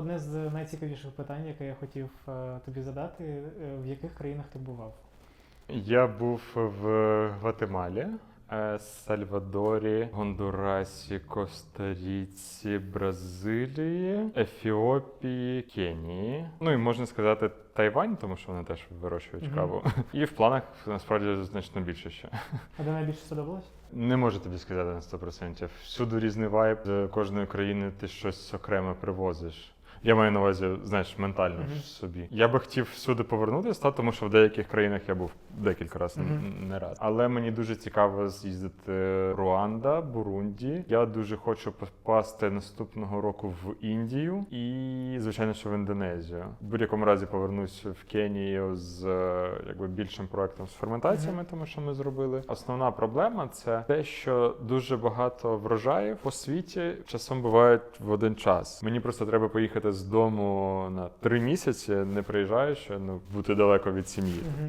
одне з найцікавіших питань, яке я хотів е, тобі задати. Е, В яких країнах ти бував? Я був в Гватемалі, е, Сальвадорі, Гондурасі, Коста-Ріці, Бразилії, Ефіопії, Кенії. Ну і можна сказати Тайвань, тому що вони теж вирощують Мгм. каву. І в планах насправді значно більше ще. А де найбільше сподобалось? Не можу тобі сказати на 100%. Всюди різний вайб. З кожної країни ти щось окреме привозиш. Я маю на увазі, знаєш, ментально Мгм. собі. Я би хотів всюди повернутися, та, тому що в деяких країнах я був декілька разів н- Мгм. не раз. Але мені дуже цікаво з'їздити Руанда, Бурунді. Я дуже хочу попасти наступного року в Індію і, звичайно, що в Індонезію. В будь-якому разі повернусь в Кенію з е, якби більшим проектом з ферментаціями, тому що ми зробили. Основна проблема це те, що дуже багато врожаїв по світі часом бувають в один час. Мені просто треба поїхати з дому на три місяці, не приїжджаючи, ну бути далеко від сім'ї. Угу.